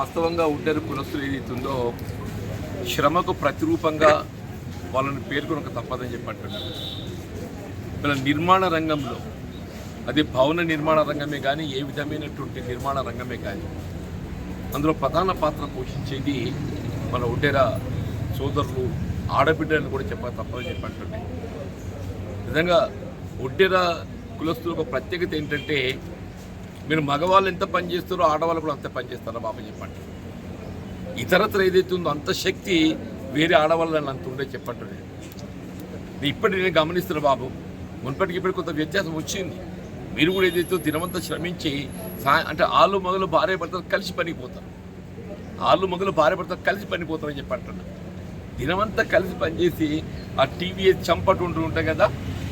వాస్తవంగా ఉండరు కులస్తులు ఏదైతుందో శ్రమకు ప్రతిరూపంగా వాళ్ళని పేర్కొనక తప్పదని చెప్పి అంటున్నారు మన నిర్మాణ రంగంలో అది భవన నిర్మాణ రంగమే కానీ ఏ విధమైనటువంటి నిర్మాణ రంగమే కానీ అందులో ప్రధాన పాత్ర పోషించేది మన ఒడ్డెర సోదరులు ఆడబిడ్డలను కూడా చెప్పక తప్పదని చెప్పంటుండే నిజంగా ఒడ్డెర కులస్తుల ఒక ప్రత్యేకత ఏంటంటే మీరు మగవాళ్ళు ఎంత పని చేస్తారో ఆడవాళ్ళు కూడా అంత పని చేస్తారో బాబు చెప్పండి. ఇతరత్ర ఏదైతే ఉందో అంత శక్తి వేరే ఆడవాళ్ళని అంత ఉండే చెప్పండి. నేను ఇప్పటి నేను గమనిస్తున్నా బాబు మున్పటికి ఇప్పటికి కొంత వ్యత్యాసం వచ్చింది. మీరు కూడా ఏదైతే దినమంతా శ్రమించి సా అంటే ఆలు మొదలు భార్య భర్తలు కలిసి పనిపోతారు ఆలు మగలు భార్య భర్తలు కలిసి పనిపోతారని చెప్పి అంటున్నా దినమంతా కలిసి పనిచేసి ఆ టీవీ చంపట్టు ఉంటూ ఉంటాయి కదా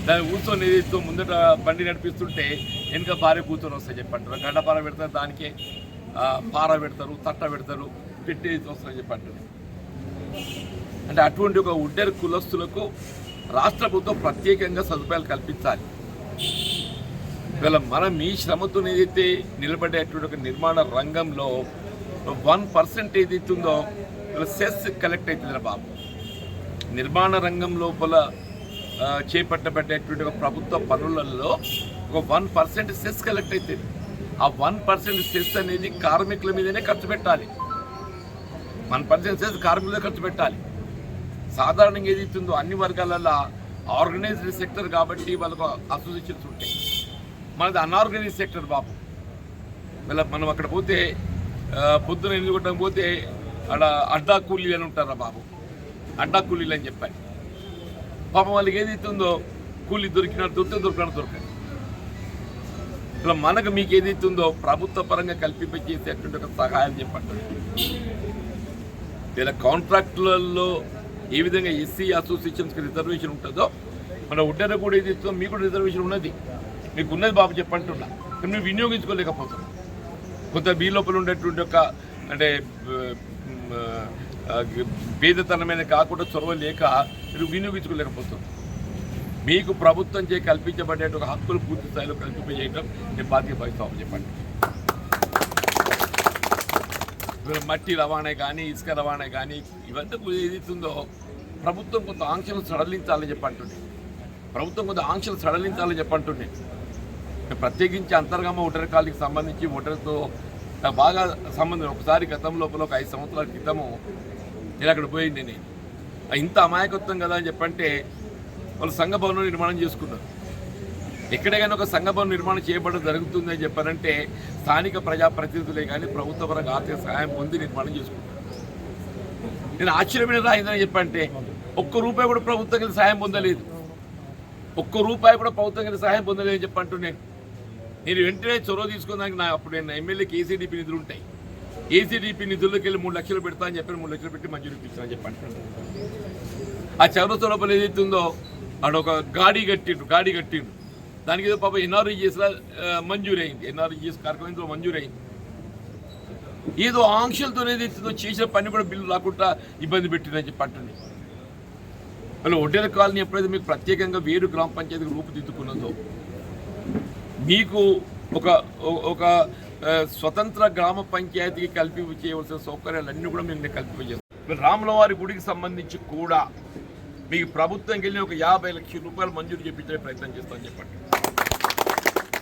దాన్ని కూర్చొని నిధిస్తూ ముందట బండి నడిపిస్తుంటే వెనుక భార్య కూర్చొని వస్తాయి చెప్పంటారు. గడ్డ పార పెడతారు దానికే పార పెడతారు తట్ట పెడతారు పెట్టి వస్తారని చెప్పంటారు. అంటే అటువంటి ఒక ఉడ్డెర కులస్తులకు రాష్ట్ర ప్రభుత్వం ప్రత్యేకంగా సదుపాయాలు కల్పించాలి. ఇవాళ మనం మీ శ్రమతో ఏదైతే నిలబడేటువంటి ఒక నిర్మాణ రంగంలో వన్ పర్సెంట్ ఏదైతుందో ఉందో సెస్ కలెక్ట్ అవుతుందిరా బాబు. నిర్మాణ రంగం లోపల ఆ, చేపట్టబడేటువంటి ఒక ప్రభుత్వ పనులలో ఒక వన్ పర్సెంట్ సెస్ కలెక్ట్ అవుతుంది ఆ వన్ పర్సెంట్ సెస్ అనేది కార్మికుల మీదనే ఖర్చు పెట్టాలి. వన్ పర్సెంట్ సెస్ కార్మికులే ఖర్చు పెట్టాలి. సాధారణంగా ఏదైతుందో అన్ని వర్గాలలో ఆర్గనైజ్డ్ సెక్టర్ కాబట్టి వాళ్ళకు అసోసియేషన్స్ ఉంటాయి. మనది అన్ఆర్గనైజ్ సెక్టర్ బాబు. వీళ్ళ మనం అక్కడ పోతే పొద్దున ఎనిమిది పోతే అక్కడ అడ్డా కూలీలు అని ఉంటారా బాబు? అడ్డా కూలీలు అని చెప్పాలి పాపం వాళ్ళకి ఏదైతుందో కూలీ దొరికినట్టు దొరికితే దొరికినట్టు దొరకదు ఇట్లా మనకు మీకు ఏదైతుందో ప్రభుత్వ పరంగా కల్పింపజేసేటువంటి ఒక సహాయం చెప్పండి. ఇలా కాంట్రాక్టులలో ఏ విధంగా ఎస్సీ అసోసియేషన్స్కి రిజర్వేషన్ ఉంటుందో మన ఉడ్డర కూడా ఏది ఇస్తుందో మీకు కూడా రిజర్వేషన్ ఉన్నది. మీకు ఉన్నది బాబు చెప్పంటున్నా. కానీ మేము వినియోగించుకోలేకపోతున్నాం కొంత మీ లోపల ఉండేటువంటి ఒక అంటే పేదతనమైన కాకుండా చొరవ లేక మీరు వినియోగించుకోలేకపోతుంది మీకు ప్రభుత్వం చే కల్పించబడే ఒక హక్కులు పూర్తి స్థాయిలో కల్పింపజేయడం నేను బాధ్యత భావిస్తామని చెప్పండి. మట్టి రవాణా కానీ ఇసుక రవాణా కానీ ఇవంతా ఏదైతుందో ప్రభుత్వం కొంత ఆంక్షలు సడలించాలని చెప్పంటుండే. ప్రభుత్వం కొంత ఆంక్షలు సడలించాలని చెప్పంటుండే. ప్రత్యేకించి అంతర్గమ ఓటర్ కాలికి సంబంధించి ఓటర్తో బాగా సంబంధం ఒకసారి గతం లోపల ఒక ఐదు సంవత్సరాల క్రితము నేను అక్కడ పోయింది నేను. ఇంత అమాయకత్వం కదా అని చెప్పంటే వాళ్ళు సంఘభవనం నిర్మాణం చేసుకున్నారు. ఎక్కడైనా ఒక సంఘభవనం నిర్మాణం చేయబడడం జరుగుతుంది అని చెప్పారంటే స్థానిక ప్రజాప్రతినిధులే కానీ ప్రభుత్వ పరంగా ఆర్థిక సహాయం పొంది నిర్మాణం చేసుకుంటారు. నేను ఆశ్చర్యమైన రాయిందని చెప్పంటే ఒక్క రూపాయి కూడా ప్రభుత్వం కింద సహాయం పొందలేదు. ఒక్క రూపాయి కూడా ప్రభుత్వం కింద సహాయం పొందలేదని చెప్పంటూ నేను. నేను వెంటనే చొరవ తీసుకున్నాక నా అప్పుడు నేను ఎమ్మెల్యే కేసీడీపీ నిధులు ఉంటాయి. ఏసీడీపీ నిధుల్లోకి వెళ్ళి మూడు లక్షలు పెడతా అని చెప్పి మూడు లక్షలు పెట్టి మంజూరు ఇప్పించాను చెప్పండి ఆ చౌరస్తా లోపల ఏదైతే ఉందో ఆడ ఒక గాడి కట్టిండు గాడి కట్టిండు. దానికి ఏదో పాప ఎన్ఆర్ఈజిఎస్ మంజూరు అయింది ఎన్ఆర్ఈజిఎస్ కార్యక్రమంలో మంజూరు అయింది ఏదో ఆంక్షలతో ఏదైతుందో చేసిన పని కూడా బిల్లు రాకుండా ఇబ్బంది పెట్టిందని చెప్పి అంటుంది అలా ఒడ్డెల కాలనీ ఎప్పుడైతే మీకు ప్రత్యేకంగా వేరు గ్రామ పంచాయతీకి రూపుదిద్దుకున్నదో మీకు ఒక ఒక స్వతంత్ర గ్రామ పంచాయతీకి కల్పి చేయవలసిన సౌకర్యాలన్నీ కూడా మేము కల్పించేస్తాం రాములవారి గుడికి సంబంధించి కూడా మీకు ప్రభుత్వం వెళ్ళి ఒక యాభై లక్షల రూపాయలు మంజూరు చేయించే ప్రయత్నం చేస్తామని చెప్పండి.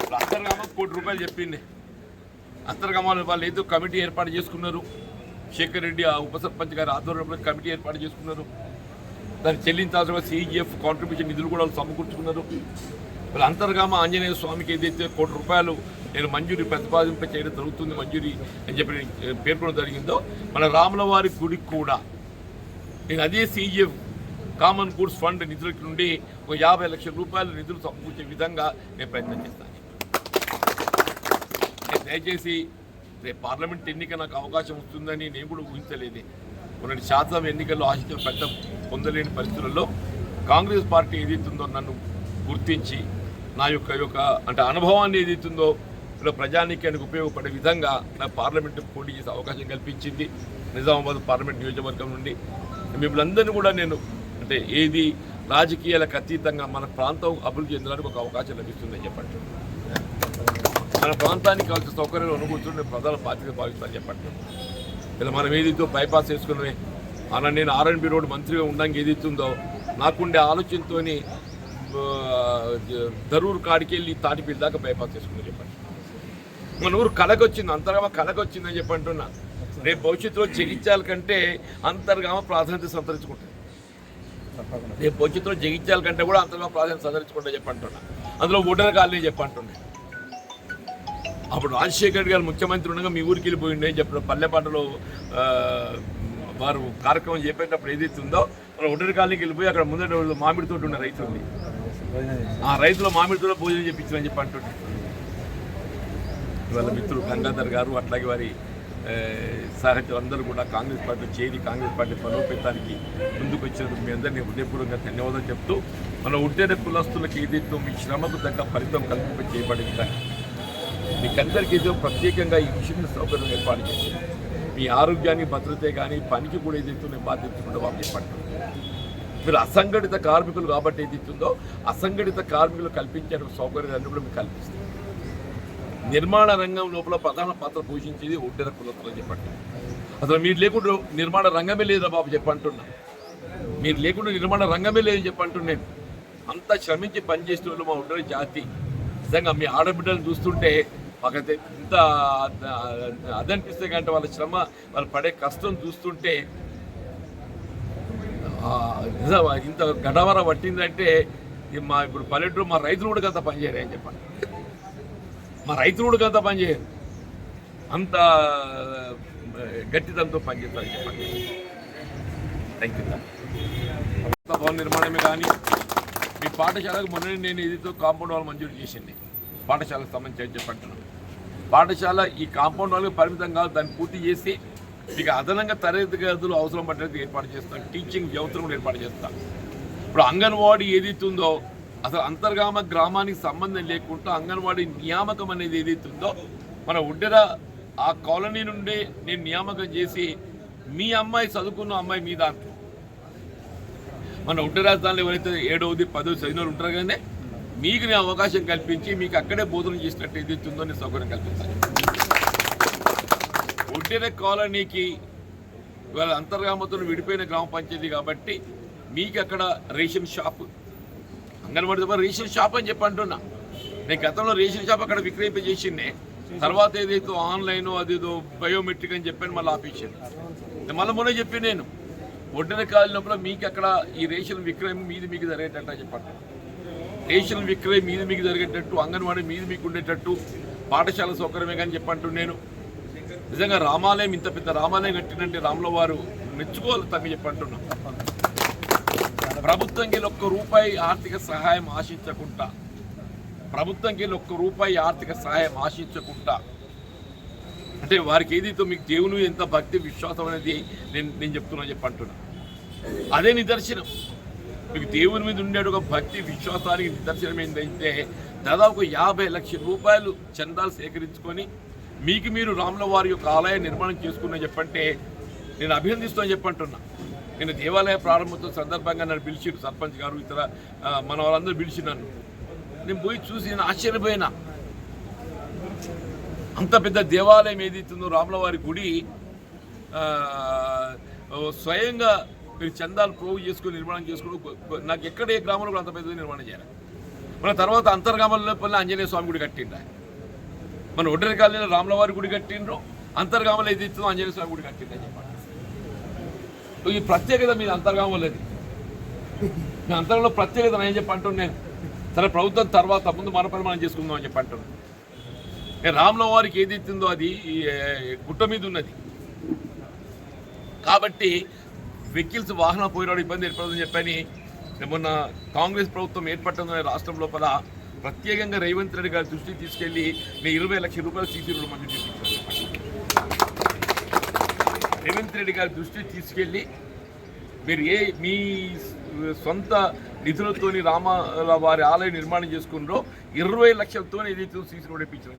ఇప్పుడు అంతర్గామ కోటి రూపాయలు చెప్పింది. అంతర్గామాలు వాళ్ళు ఏదో కమిటీ ఏర్పాటు చేసుకున్నారు. శేఖర్ రెడ్డి ఆ ఉప సర్పంచ్ గారి ఆధ్వర్యంలో కమిటీ ఏర్పాటు చేసుకున్నారు. దాన్ని చెల్లించాల్సిన సిజిఎఫ్ కాంట్రిబ్యూషన్ నిధులు కూడా వాళ్ళు సమకూర్చుకున్నారు. వాళ్ళ అంతర్గామ ఆంజనేయ స్వామికి ఏదైతే కోటి రూపాయలు నేను మంజూరి ప్రతిపాదింప చేయడం జరుగుతుంది. మంజూరి అని చెప్పి పేర్కొనడం జరిగిందో మన రాములవారి గుడికి కూడా. నేను అదే సీజీఎఫ్ కామన్ గూడ్స్ ఫండ్ నిధుల నుండి ఒక యాభై లక్షల రూపాయల నిధులు సమకూర్చే విధంగా నేను ప్రయత్నం చేస్తాను. నేను దయచేసి రేపు పార్లమెంట్ ఎన్నిక నాకు అవకాశం వస్తుందని నేను కూడా ఊహించలేదు. మొన్నటి శాతం ఎన్నికల్లో ఆశించిన పెద్ద పొందలేని పరిస్థితుల్లో కాంగ్రెస్ పార్టీ ఏదైతుందో నన్ను గుర్తించి నా యొక్క యొక్క అంటే అనుభవాన్ని ఏదైతుందో ప్రజానీకానికి ఉపయోగపడే విధంగా నా పార్లమెంట్ పోటీ చేసే అవకాశం కల్పించింది నిజామాబాద్ పార్లమెంట్ నియోజకవర్గం నుండి మిమ్మల్ని కూడా నేను అంటే ఏది రాజకీయాలకు అతీతంగా మన ప్రాంతం అభివృద్ధి చెందడానికి ఒక అవకాశం లభిస్తుందని చెప్పండి మన ప్రాంతానికి కావాల్సిన సౌకర్యాలు అనుభూతులు ప్రధాన బాధ్యత భావిస్తానని చెప్పండి ఇలా మనం ఏదైతే బైపాస్ చేసుకునే అలా నేను ఆర్ఎన్బి రోడ్ మంత్రిగా ఉండడానికి ఏదైతుందో నాకుండే ఆలోచనతోని దరూరు కాడికి వెళ్ళి తాటిపల్లి దాకా బైపాస్ చేసుకుని చెప్పండి మన ఊరు కళకొచ్చింది అంతర్గామ కళకొచ్చిందని చెప్పి అంటున్నా. రేపు భవిష్యత్తులో జగిత్యాల కంటే అంతర్గామ ప్రాధాన్యత సంతరించుకుంటుంది. రేపు భవిష్యత్తులో జగిత్యాల కంటే కూడా అంతర్గామ ప్రాధాన్యత సంతరించుకుంటా చెప్పి అంటున్నా. అందులో ఓటర్ కాలనీ చెప్పి అంటున్నా అప్పుడు రాజశేఖర్ గారు ముఖ్యమంత్రి ఉండగా మీ ఊరికి వెళ్ళిపోయిండే చెప్పిన పల్లెపాటలో వారు కార్యక్రమం చెప్పేటప్పుడు ఏదైతే ఉందో మన ఒడ్డరి కాలనీకి వెళ్ళిపోయి అక్కడ ముందర మామిడి తోటి ఉన్న రైతు ఆ రైతుల మామిడి తోట భోజనం చేయించారని చెప్పి అంటుండే. ఇవాళ మిత్రులు గంగాధర్ గారు అట్లాగే వారి సహచరులందరూ అందరూ కూడా కాంగ్రెస్ పార్టీ చేరి కాంగ్రెస్ పార్టీ బలోపేతానికి ముందుకు వచ్చినందుకు మీ అందరినీ హృదయపూర్వకంగా ధన్యవాదాలు చెప్తూ మన ఉద్యోగ కులస్తులకు ఏదైతే మీ శ్రమకు తగ్గ ఫలితం కల్పింప చేయబడే మీకందరికీ ఏదో ప్రత్యేకంగా ఈ విషయం సౌకర్యం ఏర్పాటు చేసి మీ ఆరోగ్యానికి భద్రతే కానీ పనికి కూడా ఏదైతే నేను బాధ్యత వాళ్ళు చెప్పండి మీరు అసంఘటిత కార్మికులు కాబట్టి ఏదైతుందో అసంఘటిత కార్మికులు కల్పించే సౌకర్యాన్ని కూడా మీకు కల్పిస్తుంది నిర్మాణ రంగం లోపల ప్రధాన పాత్ర పోషించేది ఒడ్డెర కులస్తులు చెప్పండి. అసలు మీరు లేకుండా నిర్మాణ రంగమే లేదురా బాబు చెప్పంటున్నా. మీరు లేకుండా నిర్మాణ రంగమే లేదని చెప్పంటున్నాను అంత శ్రమించి పనిచేసే వాళ్ళు మా ఒడ్డరి జాతి. నిజంగా మీ ఆడబిడ్డలు చూస్తుంటే మాకైతే ఇంత అదనిపిస్తే కంటే వాళ్ళ శ్రమ వాళ్ళు పడే కష్టం చూస్తుంటే ఇంత గడవర పట్టిందంటే మా ఇప్పుడు పల్లెటూరు మా రైతులు కూడా అంత పనిచేయరు అని చెప్పండి. మా రైతులు కూడా కంత పనిచేయరు అంత గట్టితనంతో గట్టిదంతో పనిచేస్తారని చెప్పండి థ్యాంక్ యూ భవన నిర్మాణమే కానీ మీ పాఠశాలకు మొన్న నేను ఇదితో కాంపౌండ్ వాల్ మంజూరు చేసింది. పాఠశాలకు సంబంధించి చెప్పంటున్నాను పాఠశాల ఈ కాంపౌండ్ వాళ్ళకి పరిమితం కాదు దాన్ని పూర్తి చేసి మీకు అదనంగా తరగతి గదులు అవసరం పడ్డది ఏర్పాటు చేస్తాం. టీచింగ్ వ్యవస్థను కూడా ఏర్పాటు చేస్తాం. ఇప్పుడు అంగన్వాడీ ఏదైతుందో ఉందో అసలు అంతర్గామ గ్రామానికి సంబంధం లేకుండా అంగన్వాడీ నియామకం అనేది ఏదైతే ఉందో మన ఉడ్డెర ఆ కాలనీ నుండి నేను నియామకం చేసి మీ అమ్మాయి చదువుకున్న అమ్మాయి మీ దాంట్లో. మన ఉట్ట రాజధానిలో ఎవరైతే ఏడవది పదవి చదివిన ఉంటారు కానీ మీకు నేను అవకాశం కల్పించి మీకు అక్కడే బోధన చేసినట్టు ఏదైతే ఉందో నేను సౌకర్యం కల్పించాను ఒడ్డెర కాలనీకి ఇవాళ అంతర్గామతో విడిపోయిన గ్రామ పంచాయతీ కాబట్టి మీకు అక్కడ రేషన్ షాప్ అంగన్వాడీ దగ్గర రేషన్ షాప్ అని చెప్పి అంటున్నా. నేను గతంలో రేషన్ షాప్ అక్కడ విక్రయింపజేసిండే తర్వాత ఏదైతే ఆన్లైన్ అదేదో బయోమెట్రిక్ అని చెప్పాను మళ్ళీ ఆపేసాను మళ్ళీ మొన్న చెప్పి నేను ఒడ్డిన కాలినప్పుడు మీకు అక్కడ ఈ రేషన్ విక్రయం మీది మీకు జరిగేటట్టు చెప్పండి రేషన్ విక్రయం మీది మీకు జరిగేటట్టు అంగన్వాడీ మీది మీకు ఉండేటట్టు పాఠశాల సౌకర్యమే కానీ చెప్పంటు నేను. నిజంగా రామాలయం ఇంత పెద్ద రామాలయం కట్టినంటే రాముల వారు మెచ్చుకోవాలి తమ్మి చెప్పంటున్నాం ప్రభుత్వంకి ఒక్క రూపాయి ఆర్థిక సహాయం ఆశించకుండా ప్రభుత్వంకి ఒక్క రూపాయి ఆర్థిక సహాయం ఆశించకుండా అంటే వారికి ఏదైతే మీకు దేవుని ఎంత భక్తి విశ్వాసం అనేది నేను నేను చెప్తున్నా చెప్పంటున్నా అదే నిదర్శనం. మీకు దేవుని మీద ఉండే ఒక భక్తి విశ్వాసానికి నిదర్శనం ఏంటంటే దాదాపు యాభై లక్షల రూపాయలు చందాలు సేకరించుకొని మీకు మీరు రాముల వారి యొక్క ఆలయం నిర్మాణం చేసుకున్న చెప్పంటే నేను అభినందిస్తాను చెప్పంటున్నా నేను దేవాలయ ప్రారంభోత్సవం సందర్భంగా నన్ను పిలిచిరు సర్పంచ్ గారు ఇతర మన వాళ్ళందరూ పిలిచి నన్ను. నేను పోయి చూసి నేను ఆశ్చర్యపోయినా. అంత పెద్ద దేవాలయం ఏదైతుందో రాములవారి గుడి స్వయంగా మీరు చందాలు ప్రోగు చేసుకుని నిర్మాణం చేసుకుని నాకు ఎక్కడ ఏ గ్రామంలో కూడా అంత పెద్ద నిర్మాణం చేయాలి. మన తర్వాత అంతర్గామంలో పల్లె ఆంజనేయ స్వామి గుడి కట్టిండ మన ఒడ్డరి కాలనీలో రాములవారి గుడి కట్టిండ్రు అంతర్గామంలో ఏది ఆంజనేయ స్వామి గుడి కట్టిండ్రు అని చెప్పండి. ఈ ప్రత్యేకత మీద అంతర్గామలేదు మీ అంతరంలో ప్రత్యేకత నేను చెప్పి అంటున్నాను నేను? సరే ప్రభుత్వం తర్వాత ముందు మన పని మనం చేసుకుందాం అని చెప్పి అంటున్నాను రామ్లో వారికి ఏది ఇచ్చిందో అది ఈ, గుట్ట మీద ఉన్నది. కాబట్టి వెహికల్స్ వాహన పోయినాడు ఇబ్బంది ఏర్పడదని చెప్పని నేను మొన్న కాంగ్రెస్ ప్రభుత్వం ఏర్పడుతుందనే రాష్ట్రం లోపల ప్రత్యేకంగా రేవంత్ రెడ్డి గారి దృష్టికి తీసుకెళ్ళి నేను ఇరవై లక్షల రూపాయలు సీసీ రోడ్డు మంజూరు రేవంత్ రెడ్డి గారి దృష్టికి తీసుకెళ్ళి మీరు ఏ మీ సొంత నిధులతోని రామాల వారి ఆలయం నిర్మాణం చేసుకున్నారో ఇరవై లక్షలతోనే ఏదైతే సీసీ రోడ్ ఇప్పించారు